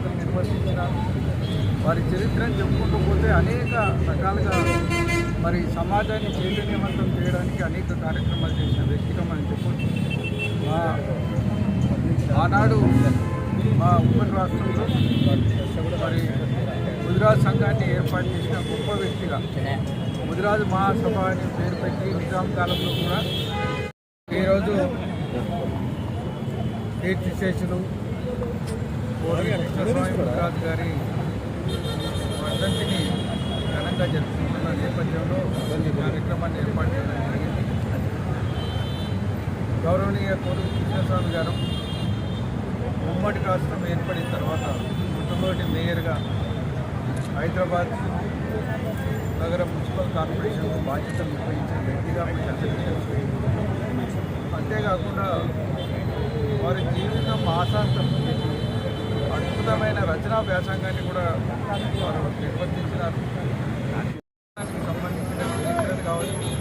బాధ్యతలు నిర్వర్తించినారు వారి చరిత్రను చెప్పుకుంటూ పోతే అనేక రకాలుగా మరి సమాజాన్ని చైతన్యవంతం చేయడానికి అనేక కార్యక్రమాలు చేసిన వ్యక్తిగా మనం చెప్పొచ్చు మా ఆనాడు మా ఉమ్మడి రాష్ట్రంలో మరి గుజరాత్ సంఘాన్ని ఏర్పాటు చేసిన గొప్ప వ్యక్తిగా గుజరాత్ మహాసభ అనే పేరు పెట్టి నిజాం కాలంలో కూడా ఈరోజు కీర్తిశేషులు కోడి కృష్ణస్వామి గారి వర్ధంతిని ఘనంగా జరుపుకుంటున్న నేపథ్యంలో ఈ కార్యక్రమాన్ని ఏర్పాటు చేయడం జరిగింది. గౌరవనీయ కోరు కృష్ణస్వామి గారు ఉమ్మడి రాష్ట్రం ఏర్పడిన తర్వాత మొట్టమొదటి మేయర్గా హైదరాబాద్ నగర మున్సిపల్ కార్పొరేషన్ బాధ్యతలు నిర్వహించిన వ్యక్తిగా అంతేకాకుండా వారి జీవితం ఆశాంతం అద్భుతమైన రచనా వ్యాసంగాన్ని కూడా వారు నిర్వర్తించినారు. దానికి సంబంధించిన చరిత్రలు కావచ్చు.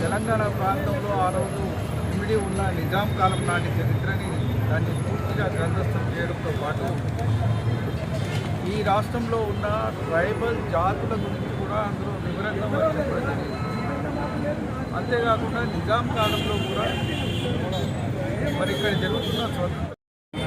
తెలంగాణ ప్రాంతంలో ఆ రోజు ఇమిడి ఉన్న నిజాం కాలం నాటి చరిత్రని దాన్ని పూర్తిగా గ్రంథస్థం చేయడంతో పాటు ఈ రాష్ట్రంలో ఉన్న ట్రైబల్ జాతుల గురించి కూడా అందులో వివరంగా చెప్పడం అంతేకాకుండా నిజాం కాలంలో కూడా మరి ఇక్కడ జరుగుతున్న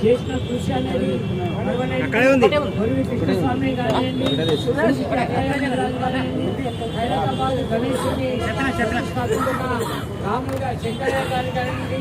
చేసిన కృషి అనేది సురేష్ రాజు గారిని హైదరాబాద్ గణేష్ రాములుగా శంకరయ్య గారి గారిని